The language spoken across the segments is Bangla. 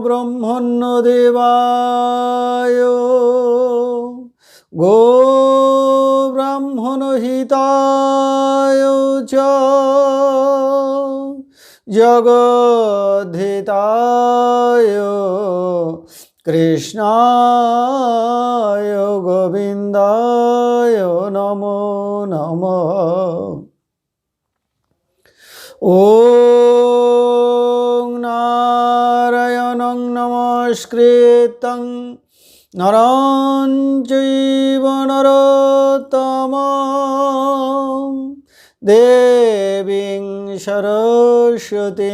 ব্রহ্মণ্য দেবায় গো ব্রাহ্মণ হিতায় চ। জগদ্ধিতায় কৃষ্ণায় গোবিন্দায় নমো নম। ও নমস্কৃত নরঞ্জৈব নরতম দেবীং সরস্বতী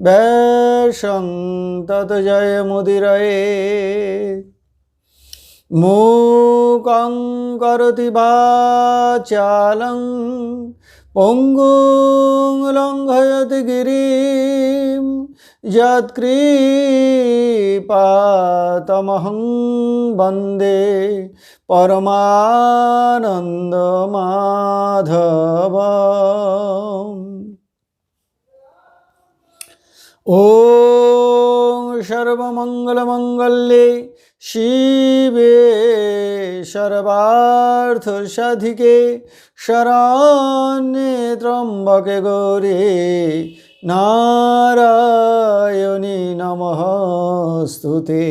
ব্যাসং তত জয় মুদিরয়ে। মূকং করতি বাচালং পঙ্গু লঙ্ঘয়তি গিরিম। বন্দে পরমানন্দ মাধব ও সর্বমঙ্গলমঙ্গলে শিবে সর্বার্থসাধিকে শরণ্যে ত্রম্বকে গৌরে নারায়ণী নমস্তুতে।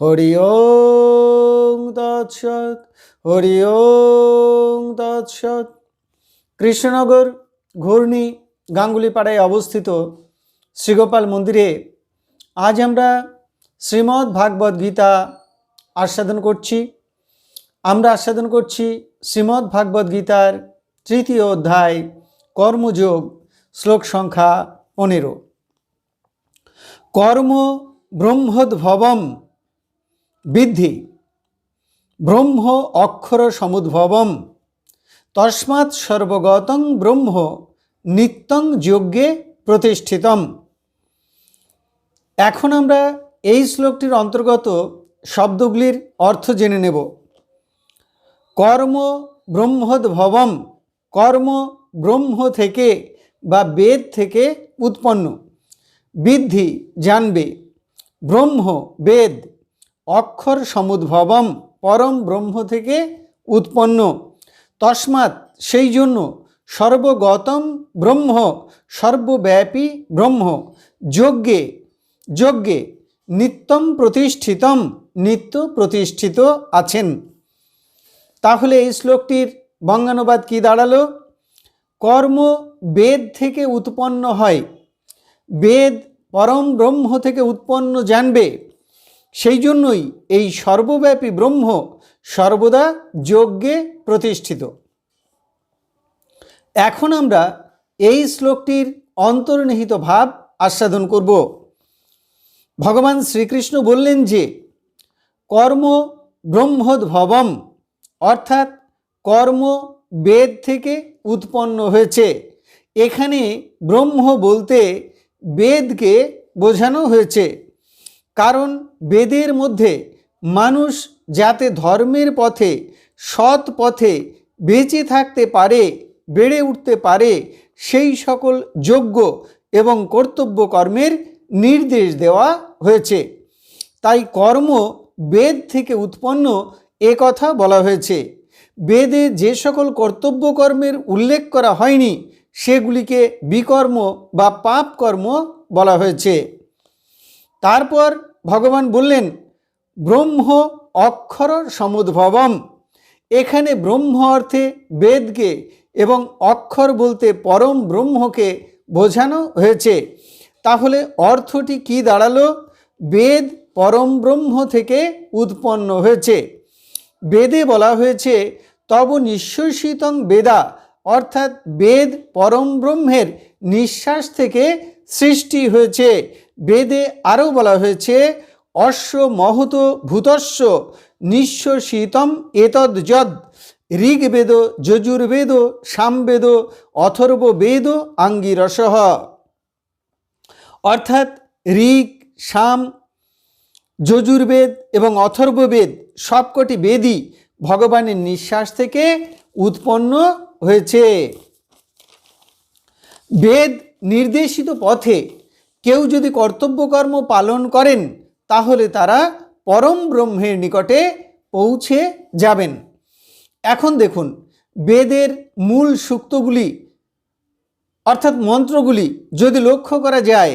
হরি ওং তৎসৎ, হরি ওং তৎসৎ। কৃষ্ণনগর ঘূর্ণি গাঙ্গুলিপাড়ায় অবস্থিত শ্রীগোপাল মন্দিরে আজ আমরা শ্রীমদ্ ভাগবত গীতা আস্বাদন করছি। আমরা আস্বাদন করছি শ্রীমদ্ ভাগবত গীতার তৃতীয় অধ্যায় কর্মযোগ। শ্লোক সংখ্যা পনেরো। কর্ম ব্রহ্মোদ্ভবম বৃদ্ধি। ব্রহ্ম অক্ষর সমুদ্ভবম। তস্মাৎ সর্বগতং ব্রহ্ম নিত্যং যজ্ঞে প্রতিষ্ঠিতম। এখন আমরা এই শ্লোকটির অন্তর্গত শব্দগুলির অর্থ জেনে নেব। কর্ম ব্রহ্মোদ্ভবম। কর্ম ব্রহ্ম থেকে বা বেদ থেকে উৎপন্ন। বৃদ্ধি জানবে, ব্রহ্ম বেদ, অক্ষর সমুদ্ভবম পরম ব্রহ্ম থেকে উৎপন্ন। তস্মাৎ সেই জন্য সর্বগতম ব্রহ্ম, সর্বব্যাপী ব্রহ্ম, যজ্ঞে যজ্ঞে নিত্যম প্রতিষ্ঠিতম, নিত্য প্রতিষ্ঠিত আছেন। তাহলে এই শ্লোকটির বঙ্গানুবাদ কি দাঁড়াল? কর্ম বেদ থেকে উৎপন্ন হয়। বেদ পরম ব্রহ্ম থেকে উৎপন্ন জানবে। সেই জন্যই এই সর্বব্যাপী ব্রহ্ম সর্বদা যজ্ঞে প্রতিষ্ঠিত। এখন আমরা এই শ্লোকটির অন্তর্নিহিত ভাব আস্বাদন করব। ভগবান শ্রীকৃষ্ণ বললেন যে, কর্ম ব্রহ্মোদ্ভবম, অর্থাৎ কর্ম বেদ থেকে উৎপন্ন হয়েছে। এখানে ব্রহ্ম বলতে বেদকে বোঝানো হয়েছে। কারণ বেদের মধ্যে মানুষ যাতে ধর্মের পথে, সৎ পথে বেঁচে থাকতে পারে, বেড়ে উঠতে পারে, সেই সকল যোগ্য এবং কর্তব্য কর্মের নির্দেশ দেওয়া হয়েছে। তাই কর্ম বেদ থেকে উৎপন্ন এ কথা বলা হয়েছে। বেদে যে সকল কর্তব্য কর্মের উল্লেখ করা হয়নি সেগুলিকে বিকর্ম বা পাপ কর্ম বলা হয়েছে। তারপর ভগবান বললেন, ব্রহ্ম অক্ষর সমুদ্ভবম। এখানে ব্রহ্ম অর্থে বেদকে এবং অক্ষর বলতে পরম ব্রহ্মকে বোঝানো হয়েছে। তাহলে অর্থটি কি দাঁড়াল? বেদ পরম ব্রহ্ম থেকে উৎপন্ন হয়েছে। বেদে বলা হয়েছে, তব নিঃশ্বসিতং বেদা অর্থাৎ বেদ পরম ব্রহ্মের নিঃশ্বাস থেকে সৃষ্টি হয়েছে। বেদে আরও বলা হয়েছে, অশ্ব মহত ভূতস্য নিঃশ্বসিতম এতদ যদ, ঋগ্বেদ, যজুর্বেদ, সামবেদ, অথর্ব বেদ আঙ্গিরসহ অর্থাৎ ঋগ, সাম, যজুর্বেদ এবং অথর্ববেদ সবকটি বেদই ভগবানের নিঃশ্বাস থেকে উৎপন্ন হয়েছে। বেদ নির্দেশিত পথে কেউ যদি কর্তব্যকর্ম পালন করেন, তাহলে তারা পরম ব্রহ্মের নিকটে পৌঁছে যাবেন। এখন দেখুন, বেদের মূল সূক্তগুলি, অর্থাৎ মন্ত্রগুলি যদি লক্ষ্য করা যায়,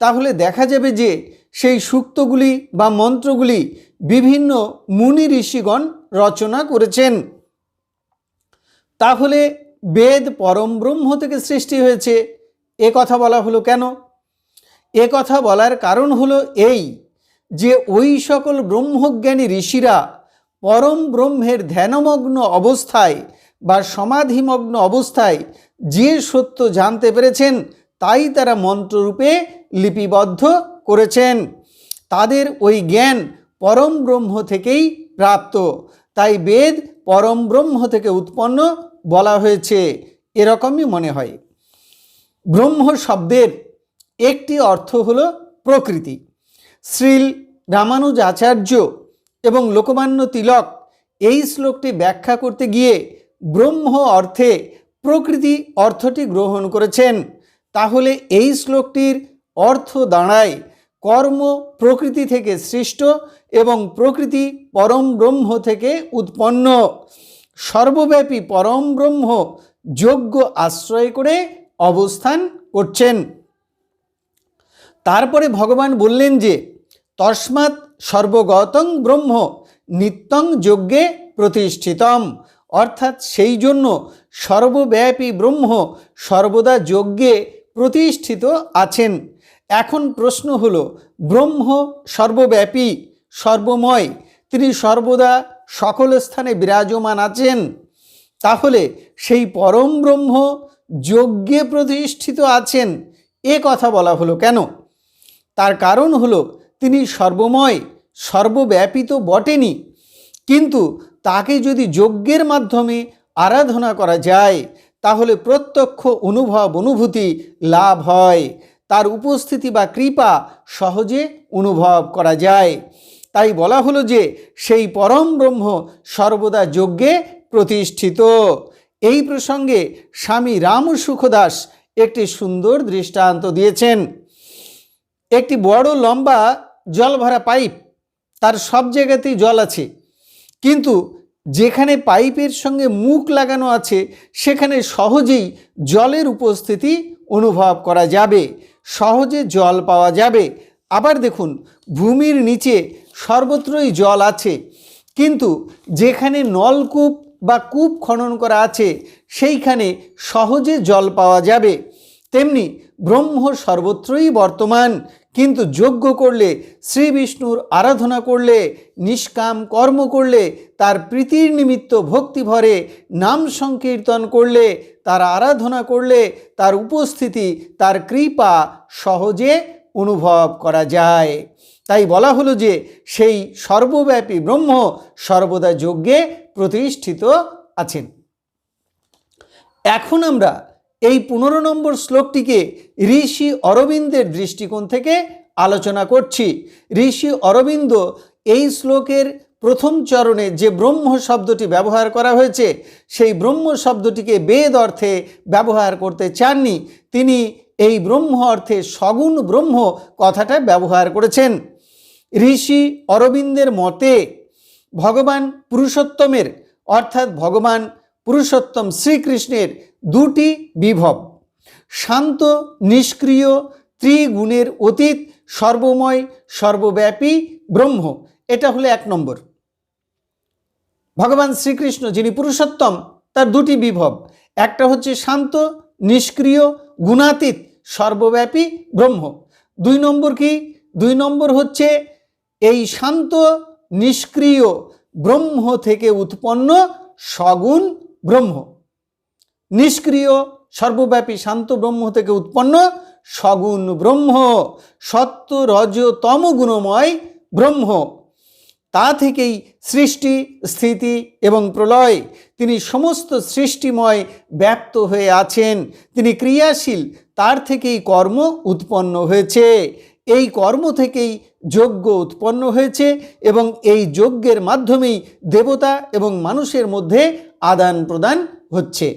তাহলে দেখা যাবে যে সেই সূক্তগুলি বা মন্ত্রগুলি বিভিন্ন মুনি ঋষিগণ রচনা করেছেন। তাহলে বেদ পরম ব্রহ্ম থেকে সৃষ্টি হয়েছে। এ কথা বলা হলো কেন? এ কথা বলার কারণ হলো এই যে ওই সকল ব্রহ্মজ্ঞানী ঋষিরা পরম ব্রহ্মের ধ্যানমগ্ন অবস্থায় বা সমাধিমগ্ন অবস্থায় যে সত্য জানতে পেরেছেন, তাই তারা মন্ত্ররূপে লিপিবদ্ধ করেছেন। তাদের ওই জ্ঞান পরম ব্রহ্ম থেকেই প্রাপ্ত। তাই বেদ পরম ব্রহ্ম থেকে উৎপন্ন বলা হয়েছে। এরকমই মনে হয়। ব্রহ্ম শব্দের একটি অর্থ হল প্রকৃতি। শ্রীল রামানুজ আচার্য এবং লোকমান্য তিলক এই শ্লোকটি ব্যাখ্যা করতে গিয়ে ব্রহ্ম অর্থে প্রকৃতি অর্থটি গ্রহণ করেছেন। তাহলে এই শ্লোকটির অর্থ দাঁড়ায় কর্ম প্রকৃতি থেকে সৃষ্ট এবং প্রকৃতি পরম ব্রহ্ম থেকে উৎপন্ন। সর্বব্যাপী পরম ব্রহ্ম যোগ্য আশ্রয় করে অবস্থান করছেন। তারপরে ভগবান বললেন যে, তস্মাৎ সর্বগতং ব্রহ্ম নিত্যং যজ্ঞে প্রতিষ্ঠিতম। অর্থাৎ সেই জন্য সর্বব্যাপী ব্রহ্ম সর্বদা যজ্ঞে প্রতিষ্ঠিত আছেন। এখন প্রশ্ন হলো, ব্রহ্ম সর্বব্যাপী, সর্বময়, তিনি সর্বদা সকল স্থানে বিরাজমান আছেন। তাহলে সেই পরম ব্রহ্ম যজ্ঞে প্রতিষ্ঠিত আছেন, এ কথা বলা হলো কেন? তার কারণ হলো, তিনি সর্বময় সর্বব্যাপী তো বটেনি। কিন্তু তাকে যদি যজ্ঞের মাধ্যমে আরাধনা করা যায়, তাহলে প্রত্যক্ষ অনুভব, অনুভূতি লাভ হয়। তার উপস্থিতি বা কৃপা সহজে অনুভব করা যায়। তাই বলা হলো যে, সেই পরম ব্রহ্ম সর্বদা যজ্ঞে প্রতিষ্ঠিত। এই প্রসঙ্গে স্বামী রাম সুখদাস একটি সুন্দর দৃষ্টান্ত দিয়েছেন। একটি বড় লম্বা জল ভরা পাইপ, তার সব জায়গাতেই জল আছে। কিন্তু যেখানে পাইপের সঙ্গে মুখ লাগানো আছে, সেখানে সহজেই জলের উপস্থিতি অনুভব করা যাবে। সহজে জল পাওয়া যাবে। আবার দেখুন, ভূমির নিচে সর্বত্রই জল আছে। কিন্তু যেখানে নলকূপ বা কূপ খনন করা আছে, সেইখানে সহজে জল পাওয়া যাবে। তেমনি ব্রহ্ম সর্বত্রই বর্তমান, কিন্তু যজ্ঞ করলে শ্রী বিষ্ণুর আরাধনা করলে, নিষ্কাম কর্ম করলে, তার প্রীতির নিমিত্ত ভক্তি ভরে, নাম সংকীর্তন করলে তার আরাধনা করলে তার উপস্থিতি, তার কৃপা সহজে অনুভব করা যায়। তাই বলা হলো যে, সেই সর্বব্যাপী ব্রহ্ম সর্বদা যজ্ঞে প্রতিষ্ঠিত আছেন। এখন আমরা এই পনেরো নম্বর শ্লোকটিকে ঋষি অরবিন্দের দৃষ্টিকোণ থেকে আলোচনা করছি। ঋষি অরবিন্দ এই শ্লোকের প্রথম চরণে যে ব্রহ্ম শব্দটি ব্যবহার করা হয়েছে, সেই ব্রহ্ম শব্দটিকে বেদ অর্থে ব্যবহার করতে চাননি। তিনি এই ব্রহ্ম অর্থে সগুণ ব্রহ্ম কথাটা ব্যবহার করেছেন। ঋষি অরবিন্দের মতে, ভগবান পুরুষোত্তমের, অর্থাৎ ভগবান পুরুষোত্তম শ্রীকৃষ্ণের দুটি বিভব, শান্ত, নিষ্ক্রিয়, ত্রিগুণের অতীত, সর্বময়, সর্বব্যাপী ব্রহ্ম। এটা হলো এক নম্বর। ভগবান শ্রীকৃষ্ণ যিনি পুরুষোত্তম, তার দুটি বিভব। একটা হচ্ছে শান্ত, নিষ্ক্রিয়, গুণাতীত, সর্বব্যাপী ব্রহ্ম। দুই নম্বর কি? দুই নম্বর হচ্ছে এই শান্ত, নিষ্ক্রিয় ব্রহ্ম থেকে উৎপন্ন সগুণ ব্রহ্ম। নিষ্ক্রিয়, সর্বব্যাপী, শান্ত ব্রহ্ম থেকে উৎপন্ন সগুণ ব্রহ্ম। সত্য, রজ, তম গুণময় ব্রহ্ম। তা থেকেই সৃষ্টি, স্থিতি এবং প্রলয়, তিনি সমস্ত সৃষ্টিময় ব্যপ্ত হয়ে আছেন। তিনি ক্রিয়াশীল, তার থেকেই কর্ম উৎপন্ন হয়েছে। এই কর্ম থেকেই যজ্ঞ উৎপন্ন হয়েছে এবং এই যজ্ঞের মাধ্যমেই দেবতা এবং মানুষের মধ্যে আদান প্রদান হচ্ছে।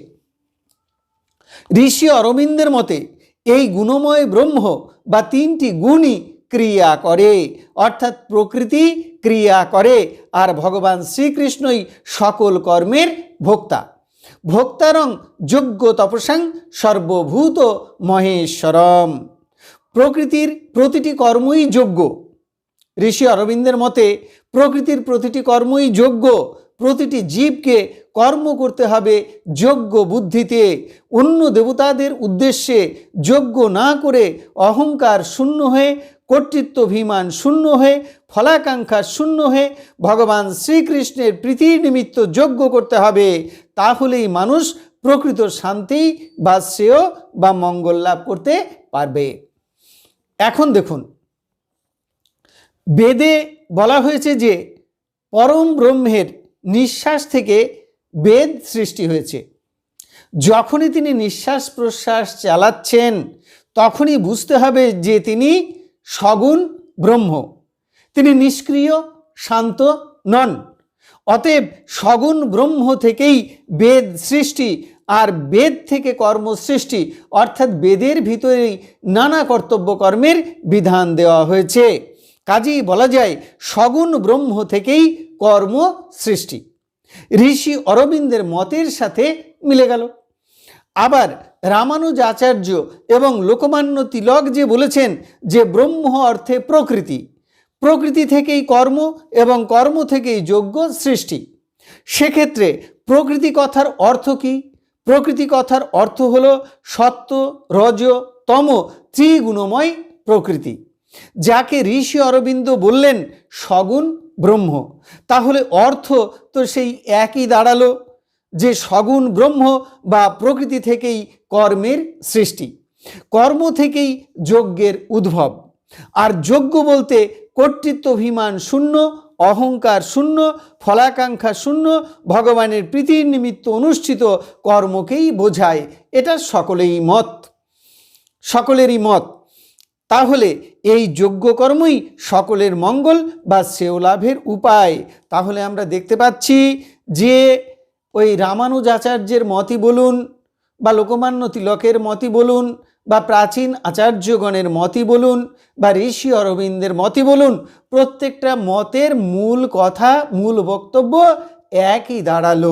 ঋষি অরবিন্দের মতে, এই গুণময় ব্রহ্ম বা তিনটি গুণই ক্রিয়া করে, অর্থাৎ প্রকৃতি ক্রিয়া করে, আর ভগবান শ্রীকৃষ্ণই সকল কর্মের ভোক্তা। ভোক্তারং যোগ্য তপসাং সর্বভূত মহেশ্বরম। প্রকৃতির প্রতিটি কর্মই যোগ্য ঋষি অরবিন্দের মতে, প্রকৃতির প্রতিটি কর্মই যোগ্য প্রতিটি জীবকে কর্ম করতে হবে যোগ্য বুদ্ধিতে। অন্য দেবতাদের উদ্দেশ্যে যোগ্য না করে অহংকার শূন্য হয়ে কর্তৃত্বাভিমান শূন্য হয়ে, ফলাকাঙ্ক্ষা শূন্য হয়ে ভগবান শ্রীকৃষ্ণের প্রীতির নিমিত্ত যোগ্য করতে হবে, তাহলেই মানুষ প্রকৃত শান্তি বা শ্রেয় বা মঙ্গল লাভ করতে পারবে। এখন দেখুন, বেদে বলা হয়েছে যে পরম ব্রহ্মের নিঃশ্বাস থেকে বেদ সৃষ্টি হয়েছে। যখনই তিনি নিঃশ্বাস প্রশ্বাস চালাচ্ছেন, তখনই বুঝতে হবে যে তিনি সগুণ ব্রহ্ম। তিনি নিষ্ক্রিয়, শান্ত নন। অতএব সগুণ ব্রহ্ম থেকেই বেদ সৃষ্টি আর বেদ থেকে কর্ম সৃষ্টি, অর্থাৎ বেদের ভিতরেই নানা কর্তব্য কর্মের বিধান দেওয়া হয়েছে। কাজেই বলা যায়, সগুণ ব্রহ্ম থেকেই কর্ম সৃষ্টি। ঋষি অরবিন্দের মতের সাথে মিলে গেল। আবার রামানুজ আচার্য এবং লোকমান্য তিলক যে বলেছেন যে ব্রহ্ম অর্থে প্রকৃতি প্রকৃতি থেকেই কর্ম এবং কর্ম থেকেই যোগ্য সৃষ্টি। সেক্ষেত্রে প্রকৃতি কথার অর্থ কী? প্রকৃতি কথার অর্থ হল সত্য, রজ, তম, ত্রিগুণময় প্রকৃতি, যাকে ঋষি অরবিন্দ বললেন সগুণ ব্রহ্ম। তাহলে অর্থ তো সেই একই দাঁড়াল। যে সগুণ ব্রহ্ম বা প্রকৃতি থেকেই কর্মের সৃষ্টি, কর্ম থেকেই যজ্ঞের উদ্ভব। আর যজ্ঞ বলতে কর্তৃত্বাভিমান শূন্য, অহংকার শূন্য, ফলাকাঙ্ক্ষা শূন্য, ভগবানের প্রীতির নিমিত্ত অনুষ্ঠিত কর্মকেই বোঝায়। এটা সকলেই মত। সকলেরই মত। তাহলে এই যোগ্য কর্মই সকলের মঙ্গল বা শ্রেয় লাভের উপায়। তাহলে আমরা দেখতে পাচ্ছি যে ওই রামানুজাচার্যের মতই বলুন বা লোকমান্য তিলকের মতই বলুন বা প্রাচীন আচার্যগণের মতই বলুন বা ঋষি অরবিন্দের মতই বলুন, প্রত্যেকটা মতের মূল কথা, মূল বক্তব্য একই দাঁড়াল।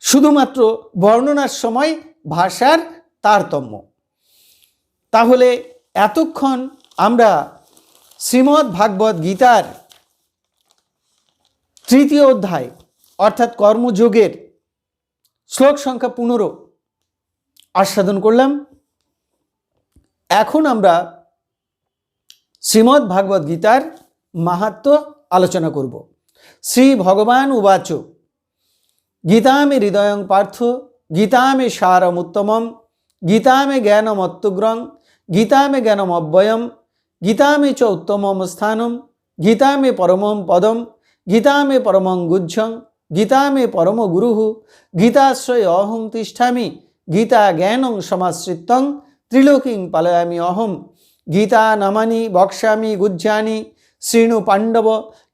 শুধুমাত্র বর্ণনার সময়, ভাষার তারতম্য। তাহলে এতক্ষণ আমরা শ্রীমদ্ ভাগবত গীতার তৃতীয় অধ্যায়, অর্থাৎ কর্মযোগের শ্লোক সংখ্যা পনেরো, আস্বাদন করলাম। এখন আমরা শ্রীমদ্ ভাগবত গীতার মাহাত্ম আলোচনা করব। শ্রী ভগবান উবাচ, গীতামে হৃদয়ং পার্থ, গীতামে সারম সারমুত্তমম গীতামে জ্ঞানমত্তুগ্রং গীতামে জ্ঞানমব্যয়ম গীতামে চ উত্তমম স্থানম, গীতামে পরমম পদম গীতামে পরমং গুজ্জং, গীতামে পরম গুরু গীতাশ্রয় অহং তিষ্ঠামি গীতা জ্ঞানং সমাশ্রিতং ত্রিলোকিং পালয়ামি অহম গীতা নামানি বক্ষ্যামি গুজ্জানি শৃণু পাণ্ডব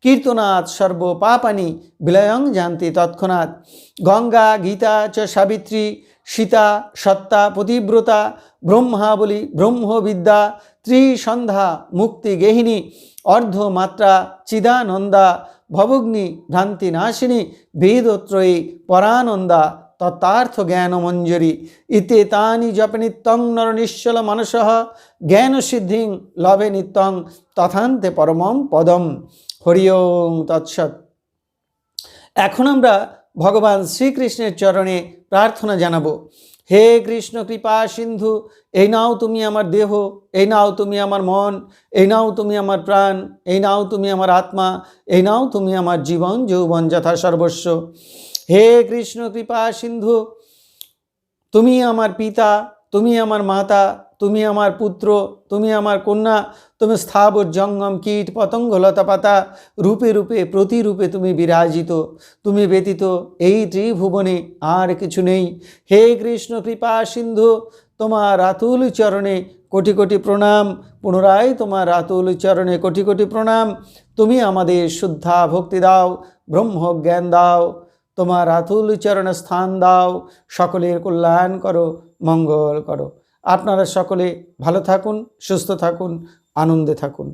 কীর্তনাথ সর্ব পাপানি বিলয়ং জানতি তৎক্ষণাৎ। গঙ্গা, গীতা চ সাবিত্রী, সীতা, সত্তা, পতিব্রতা, ব্রহ্মাবলী, ব্রহ্মবিদ্যা, ত্রিসন্ধ্যা, মুক্তি গেহিনী, অর্ধমাত্রা, চিদানন্দা ভবগ্নি ভ্রান্তি নাশিনী বেদত্রয়ী পরানন্দা তত্তার্থ জ্ঞানমঞ্জরি ইতে তানি জপ নিত্যং নর নিশ্চল মানস জ্ঞান সিদ্ধিং লবে নিত্যং তথান্তে পরমম পদম। হরি ওং তৎসৎ। এখন আমরা ভগবান শ্রীকৃষ্ণের চরণে প্রার্থনা জানাব। হে কৃষ্ণ, কৃপা, সিন্ধু, এই নাও তুমি আমার দেহ, এই নাও তুমি আমার মন, এই নাও তুমি আমার প্রাণ, এই নাও তুমি আমার আত্মা, এই নাও তুমি আমার জীবন, যৌবন যথা সর্বস্ব। হে কৃষ্ণ, কৃপা, সিন্ধু, তুমি আমার পিতা, তুমি আমার মাতা তুমি আমার পুত্র, তুমি আমার কন্যা, তুমি স্থাবর জঙ্গম কীট পতঙ্গ লতা পাতা, রূপে রূপে, প্রতিরূপে তুমি বিরাজিত, তুমি ব্যতীত এই ত্রিভুবনে আর কিছু নেই। হে কৃষ্ণ কৃপা সিন্ধু, তোমার রাতুল চরণে কোটি কোটি প্রণাম। পুনরায় তোমার রাতুল চরণে কোটি কোটি প্রণাম। তুমি আমাদের শুদ্ধা ভক্তি দাও ব্রহ্ম জ্ঞান দাও, তোমার রাতুল চরণে স্থান দাও। সকলের কল্যাণ করো, মঙ্গল করো। আপনারা সকলে ভালো থাকুন সুস্থ থাকুন আনন্দে থাকুন।